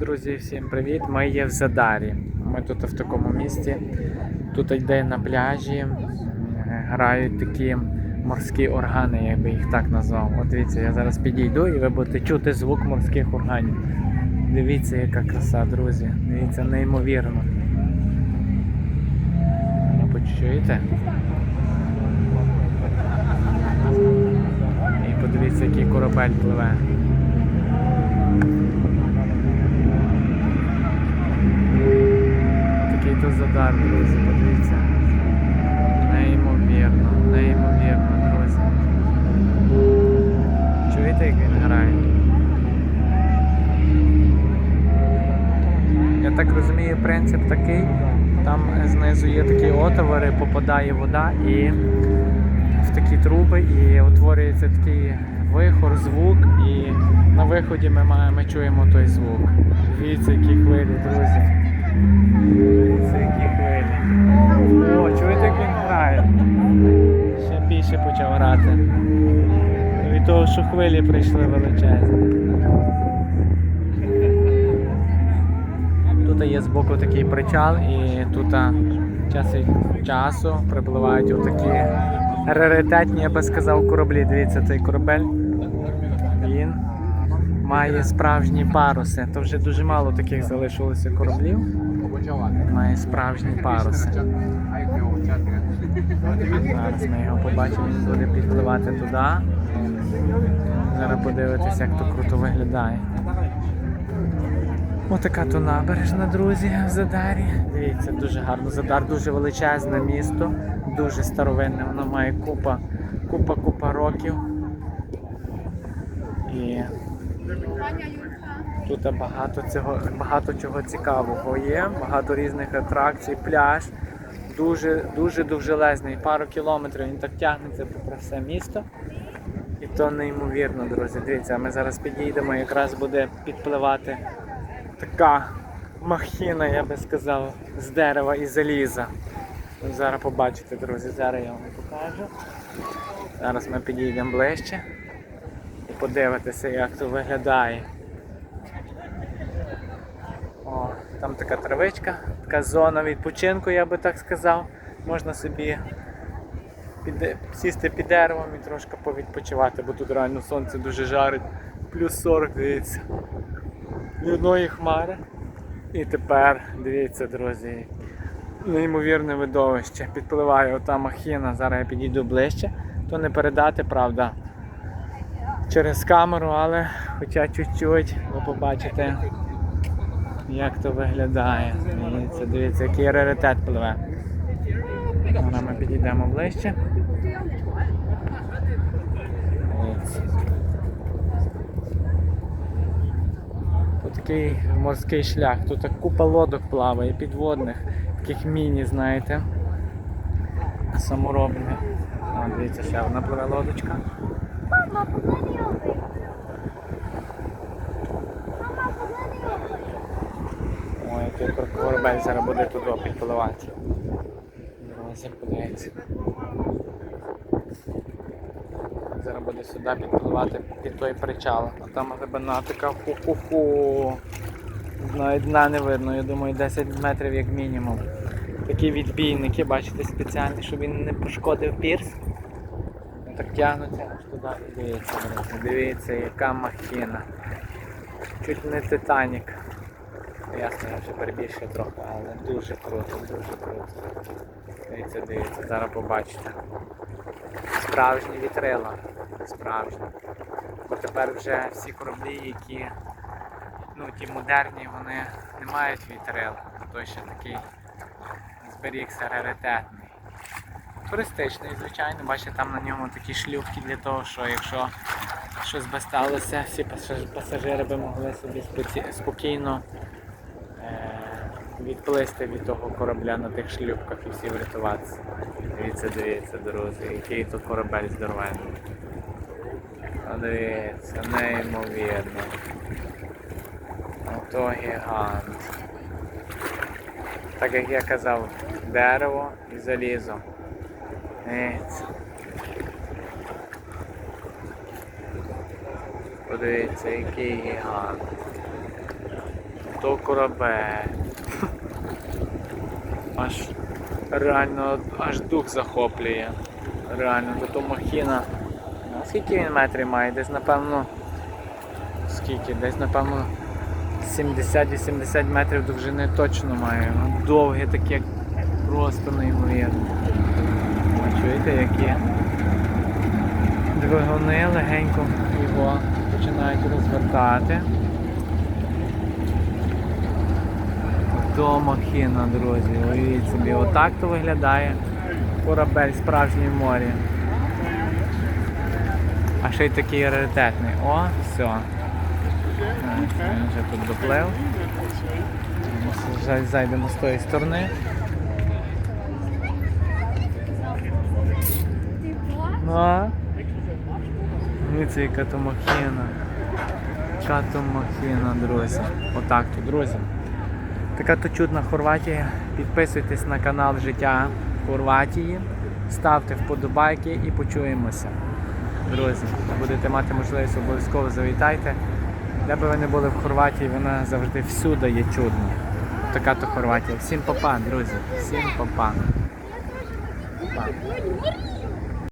Друзі, всім привіт! Ми є в Задарі. Ми тут в такому місті. Тут йде на пляжі, грають такі морські органи, я би їх так назвав. От дивіться, я зараз підійду і ви будете чути звук морських органів. Дивіться, яка краса, друзі. Дивіться, неймовірно. Ви почуєте? І подивіться, який корабель пливе. То друзі, подивіться. Неймовірно, неймовірно, друзі. Чуєте, як він грає? Я так розумію, принцип такий. Там знизу є такі отвори, попадає вода і в такі труби і утворюється такий вихор, звук, і на виході ми маємо ми чуємо той звук. Дивіться, які хвилі, друзі. Дивіться, які хвилі. О, чуєте, як він грає? Ще більше почав грати. Від того, що хвилі прийшли величезні. Тут є збоку такий причал, і тут час від часу припливають отакі раритетні, я би сказав, кораблі. Дивіться, цей корабель. Він має справжні паруси. То вже дуже мало таких залишилося кораблів. Має справжні паруси. Зараз ми його побачимо, він буде підпливати туди. Зараз подивитися, як то круто виглядає. Отака то набережна, друзі, в Задарі. Дивіться, дуже гарно. Задар дуже величезне місто, дуже старовинне, воно має купа, купа, купа років. І тут багато цього, багато чого цікавого є, багато різних атракцій, пляж. Дуже, дуже довжелезний, пару кілометрів він так тягнеться попри все місто. І то неймовірно, друзі. Дивіться, ми зараз підійдемо, якраз буде підпливати така махіна, я би сказав, з дерева і заліза. Зараз побачите, друзі, зараз я вам покажу. Зараз ми підійдемо ближче і подивитися, як то виглядає. О, там така травичка, така зона відпочинку, я би так сказав. Можна собі під, сісти під деревом і трошки повідпочивати, бо тут реально сонце дуже жарить. Плюс 40, дивіться. Ні хмари. І тепер, дивіться, друзі, неймовірне видовище. Підпливає ота махіна, зараз я підійду ближче, то не передати, правда, через камеру, але хоча чуть-чуть ви побачите, як то виглядає. Дивіться, дивіться, який раритет пливе. Зараз ми підійдемо ближче. Дивіться. Такий морський шлях. Тут так купа лодок плаває, підводних, таких міні, знаєте. Саморобних. Дивіться, ще одна пливе лодочка. Мама, поглянь його. Ой, той корабель зараз буде туди підпливати. Зараз буде сюди підпливати під той причал. А там глибина така ху-ху-ху. Навіть дна не видно, я думаю 10 метрів як мінімум. Такі відбійники, бачите, спеціальні, щоб він не пошкодив пірс. Так тягнуться аж туди дивіться. Дивіться, яка махіна. Чуть не Титанік. Ясно, я вже перебільшую трохи, але дуже круто, дуже круто. Дивіться, дивіться, зараз побачите. Справжні вітрила. Справжні. Бо тепер вже всі кораблі, які ну, ті модерні, вони не мають вітрил. Той ще такий зберігся раритетний. Туристичний, звичайно, бачите, там на ньому такі шлюпки для того, що якщо щось би сталося, всі пасажири би могли собі спокійно е, відплисти від того корабля на тих шлюпках і всі врятуватися. Дивіться, дивіться, друзі, який тут корабель здоровенний. Дивіться, неймовірно. Ото гігант. Так як я казав, дерево і залізо. Дивіться. Подивіться, який гігант. то корабель. Аж реально аж дух захоплює. Реально, то то махіна. Ну, Скільки він метрів має? Десь напевно. Скільки? Десь напевно 70-80 метрів довжини точно має. Ну, довге таке, просто неймовірно. Чуєте, які двигуни легенько його починають розвертати. То махіна, друзі, уявіть собі, отак то виглядає корабель справжній морі. А ще й такий раритетний. О, все. Він вже тут доплив. Зайдемо з тої сторони. Ну, а? Дивіться, яка то махіна. Яка то махіна, друзі. Отак то, друзі. Така то чудна Хорватія. Підписуйтесь на канал Життя Хорватії, ставте вподобайки і почуємося. Друзі, будете мати можливість, обов'язково завітайте. Де би ви не були в Хорватії, вона завжди всюди є чудна. Така то Хорватія. Всім папа, друзі. Всім папа. Па.